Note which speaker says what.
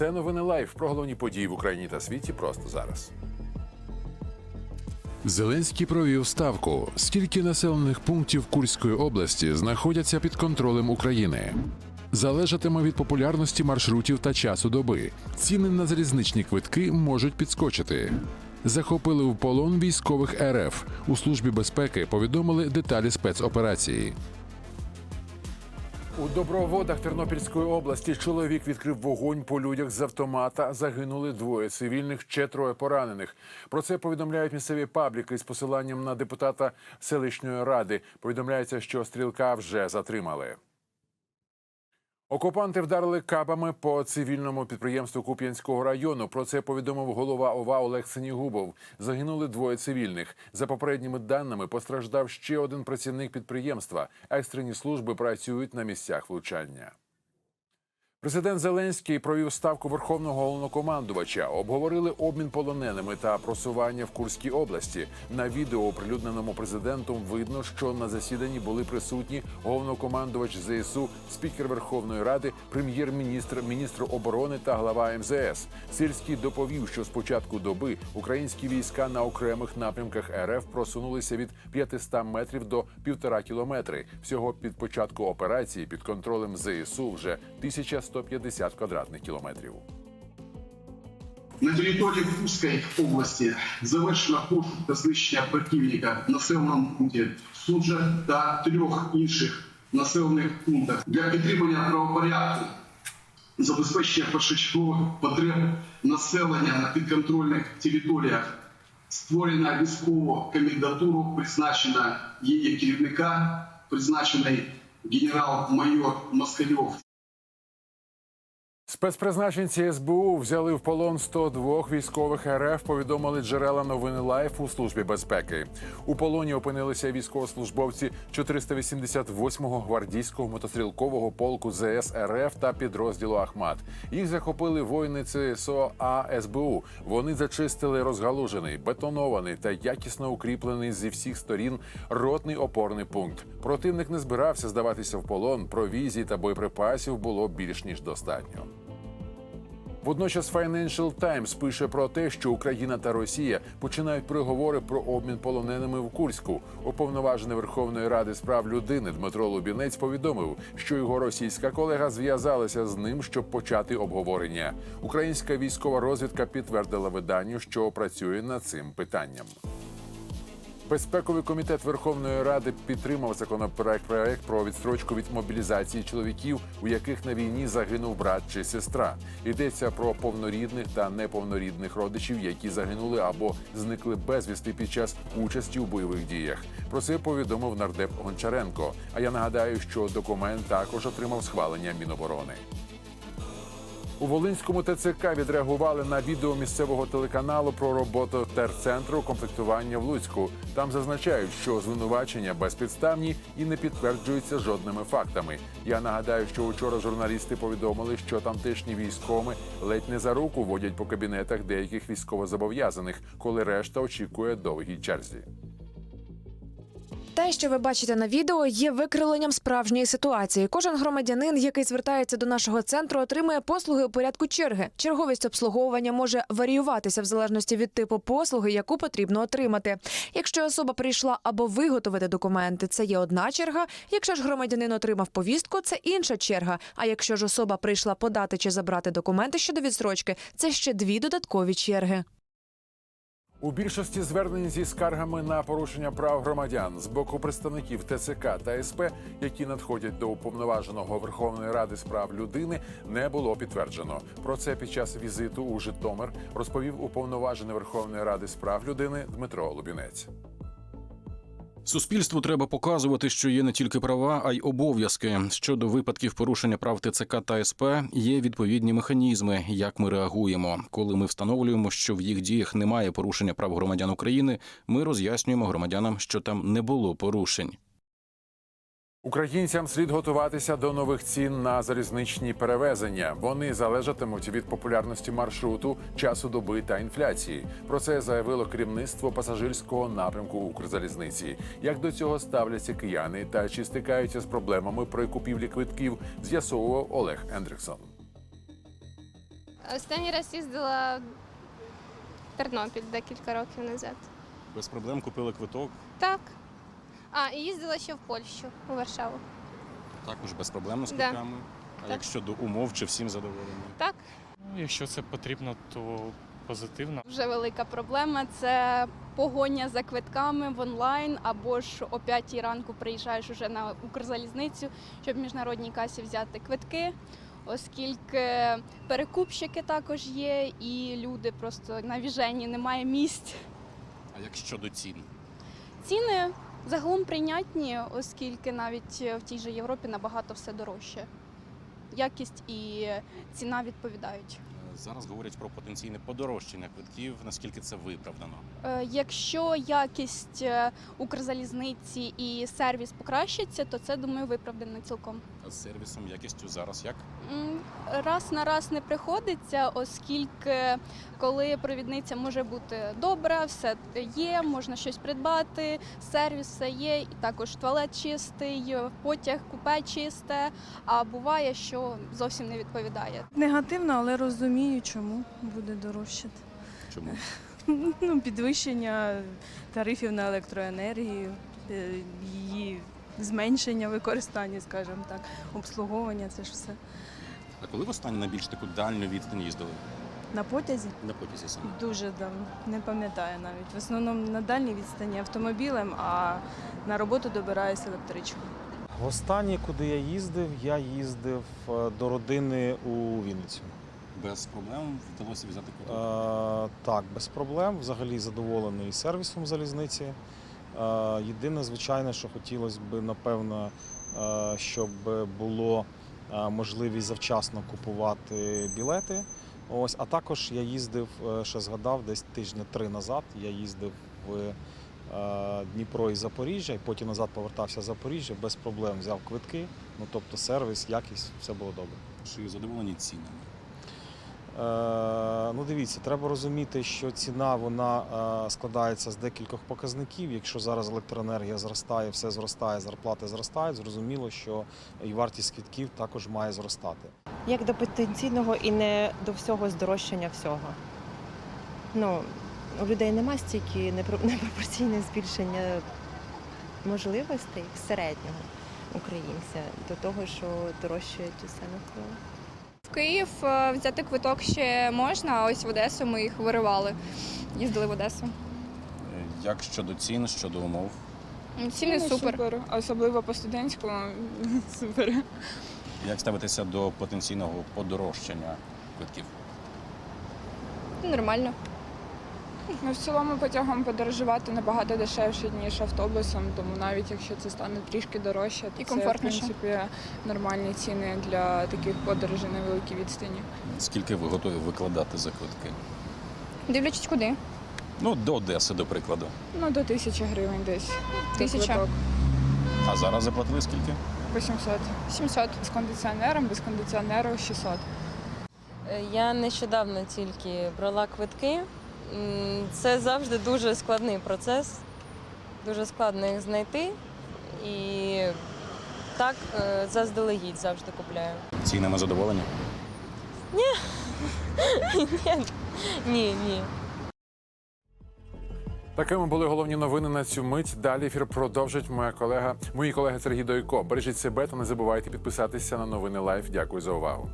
Speaker 1: Це новини лайф про головні події в Україні та світі просто зараз. Зеленський провів ставку. Скільки населених пунктів Курської області знаходяться під контролем України? Залежатиме від популярності маршрутів та часу доби. Ціни на залізничні квитки можуть підскочити. Захопили в полон військових РФ. У службі безпеки повідомили деталі спецоперації. У доброводах Тернопільської області чоловік відкрив вогонь по людях з автомата. Загинули двоє цивільних, ще троє поранених. Про це повідомляють місцеві пабліки з посиланням на депутата селищної ради. Повідомляється, що стрілка вже затримали. Окупанти вдарили кабами по цивільному підприємству Куп'янського району. Про це повідомив голова ОВА Олег Синігубов. Загинули двоє цивільних. За попередніми даними постраждав ще один працівник підприємства. Екстрені служби працюють на місцях влучання. Президент Зеленський провів ставку верховного головнокомандувача. Обговорили обмін полоненими та просування в Курській області. На відео, оприлюдненому президентом, видно, що на засіданні були присутні головнокомандувач ЗСУ, спікер Верховної Ради, прем'єр-міністр, міністр оборони та глава МЗС. Сирський доповів, що з початку доби українські війська на окремих напрямках РФ просунулися від 500 метрів до півтора кілометри. Всього під початку операції під контролем ЗСУ вже 1150 квадратних кілометрів.
Speaker 2: На території Курської області завершено пошук та знищення противника в населеному пункті Суджа та трьох інших населених пунктах для підтримання правопорядку, забезпечення першочергових потреб населення на підконтрольних територіях. Створена військову комендатуру, призначена її керівника, призначений генерал-майор Москальов.
Speaker 1: Спецпризначенці СБУ взяли в полон 102 військових РФ. Повідомили джерела новини Лайф у службі безпеки. У полоні опинилися військовослужбовці 488-го гвардійського мотострілкового полку ЗС РФ та підрозділу Ахмат. Їх захопили воїни ЦСО СБУ. Вони зачистили розгалужений, бетонований та якісно укріплений зі всіх сторін ротний опорний пункт. Противник не збирався здаватися в полон. Провізій та боєприпасів було більш ніж достатньо. Водночас Financial Times пише про те, що Україна та Росія починають переговори про обмін полоненими в Курську. Уповноважений Верховної Ради з прав людини Дмитро Лубінець повідомив, що його російська колега зв'язалася з ним, щоб почати обговорення. Українська військова розвідка підтвердила виданню, що працює над цим питанням. Безпековий комітет Верховної Ради підтримав законопроект проект про відстрочку від мобілізації чоловіків, у яких на війні загинув брат чи сестра. Йдеться про повнорідних та неповнорідних родичів, які загинули або зникли безвісти під час участі у бойових діях. Про це повідомив нардеп Гончаренко. А я нагадаю, що документ також отримав схвалення Міноборони. У Волинському ТЦК відреагували на відео місцевого телеканалу про роботу терцентру комплектування в Луцьку. Там зазначають, що звинувачення безпідставні і не підтверджуються жодними фактами. Я нагадаю, що учора журналісти повідомили, що тамтешні військоми ледь не за руку водять по кабінетах деяких військовозобов'язаних, коли решта очікує довгій черзі.
Speaker 3: Те, що ви бачите на відео, є викривленням справжньої ситуації. Кожен громадянин, який звертається до нашого центру, отримує послуги у порядку черги. Черговість обслуговування може варіюватися в залежності від типу послуги, яку потрібно отримати. Якщо особа прийшла або виготовити документи, це є одна черга. Якщо ж громадянин отримав повістку, це інша черга. А якщо ж особа прийшла подати чи забрати документи щодо відстрочки, це ще дві додаткові черги.
Speaker 1: У більшості звернень зі скаргами на порушення прав громадян з боку представників ТЦК та СП, які надходять до уповноваженого Верховної Ради з прав людини, не було підтверджено. Про це під час візиту у Житомир розповів уповноважений Верховної Ради з прав людини Дмитро Лубінець.
Speaker 4: Суспільству треба показувати, що є не тільки права, а й обов'язки. Щодо випадків порушення прав ТЦК та СП є відповідні механізми, як ми реагуємо. Коли ми встановлюємо, що в їх діях немає порушення прав громадян України, ми роз'яснюємо громадянам, що там не було порушень.
Speaker 1: Українцям слід готуватися до нових цін на залізничні перевезення. Вони залежатимуть від популярності маршруту, часу доби та інфляції. Про це заявило керівництво пасажирського напрямку Укрзалізниці. Як до цього ставляться кияни та чи стикаються з проблемами при купівлі квитків, з'ясовував Олег Ендриксон.
Speaker 5: Останній раз їздила в Тернопіль декілька років назад.
Speaker 4: Без проблем купили квиток.
Speaker 5: Так. А, і їздила ще в Польщу, у Варшаву.
Speaker 4: Також без проблем з
Speaker 5: Да.
Speaker 4: квитками. А
Speaker 5: Так.
Speaker 4: як щодо умов, чи всім задоволені?
Speaker 5: Так.
Speaker 6: Ну, якщо це потрібно, то позитивно.
Speaker 7: Вже велика проблема це погоня за квитками в онлайн, або ж о 5 ранку приїжджаєш уже на Укрзалізницю, щоб в міжнародній касі взяти квитки, оскільки перекупщики також є, і люди просто на віжені немає місць.
Speaker 4: А як щодо цін?
Speaker 7: Ціни загалом прийнятні, оскільки навіть в тій же Європі набагато все дорожче. Якість і ціна відповідають.
Speaker 4: Е, Зараз говорять про потенційне подорожчання квитків. Наскільки це виправдано?
Speaker 7: Е, Якщо якість е, Укрзалізниці і сервіс покращиться, то це думаю виправдано цілком.
Speaker 4: З сервісом, якістю зараз як?
Speaker 7: Раз на раз не приходиться, оскільки коли провідниця може бути добра, все є, можна щось придбати, сервіс все є, і також туалет чистий, потяг купе чисте. А буває, що зовсім не відповідає.
Speaker 8: Негативно, але розумію, чому буде дорожчати.
Speaker 4: Чому?
Speaker 8: Ну, підвищення тарифів на електроенергію, е, її зменшення використання, скажімо так, обслуговування це ж все.
Speaker 4: А коли в останнє на більш таку дальню відстань їздили?
Speaker 8: На потязі
Speaker 4: На потязі саме.
Speaker 8: дуже давно, не пам'ятаю навіть. В основному на дальній відстані автомобілем, а на роботу добираюся електричкою.
Speaker 9: Останнє, куди я їздив, я їздив е, до родини у Вінницю.
Speaker 4: Без проблем вдалося взяти квиток.
Speaker 9: Е, так, без проблем. Взагалі задоволений сервісом залізниці. Е, єдине, звичайно, що хотілося б, напевно, е, щоб було е, можливість завчасно купувати білети. Ось, а також я їздив, ще згадав, десь тижні три назад. Я їздив в Дніпро і Запоріжжя, і потім назад повертався в Запоріжжя, без проблем взяв квитки. Ну тобто сервіс, якість, все було добре.
Speaker 4: Чи задоволені цінами?
Speaker 9: Е, ну, дивіться, треба розуміти, що ціна вона е, складається з декількох показників. Якщо зараз електроенергія зростає, все зростає, зарплати зростають, зрозуміло, що і вартість квитків також має зростати.
Speaker 10: як до потенційного і не до всього здорожчання всього. Ну, у людей нема стільки непро- непропорційне збільшення можливостей середнього українця до того, що дорожчають усе навколо.
Speaker 7: В Київ е, взяти квиток ще можна, а ось в Одесу ми їх виривали. Їздили в Одесу.
Speaker 4: Е, Як щодо цін, щодо умов?
Speaker 7: Ціни супер.
Speaker 8: особливо по студентському супер.
Speaker 4: Як ставитися до потенційного подорожчання квитків?
Speaker 7: Нормально.
Speaker 8: Ну, в цілому потягом подорожувати набагато дешевше, ніж автобусом, тому навіть якщо це стане трішки дорожче, то
Speaker 7: І
Speaker 8: це,
Speaker 7: комфортніше.
Speaker 8: в принципі, нормальні ціни для таких подорожей на великій відстані.
Speaker 4: Скільки ви готові викладати за квитки?
Speaker 7: Дивлячись куди.
Speaker 4: Ну, до Одеси, до прикладу.
Speaker 8: Ну, до тисячі гривень десь.
Speaker 7: Тисяча.
Speaker 8: Квиток.
Speaker 4: А зараз заплатили скільки?
Speaker 8: 800.
Speaker 7: 700.
Speaker 8: З кондиціонером, без кондиціонеру 600.
Speaker 11: Е, Я нещодавно тільки брала квитки. Це завжди дуже складний процес, дуже складно їх знайти. І так е, заздалегідь завжди купляю.
Speaker 4: Цінами задоволені?
Speaker 11: Ні, ні.
Speaker 1: Такими були головні новини на цю мить. Далі ефір продовжить моя колега, мої колеги Сергій Дойко. Бережіть себе та не забувайте підписатися на новини Лайф. Дякую за увагу.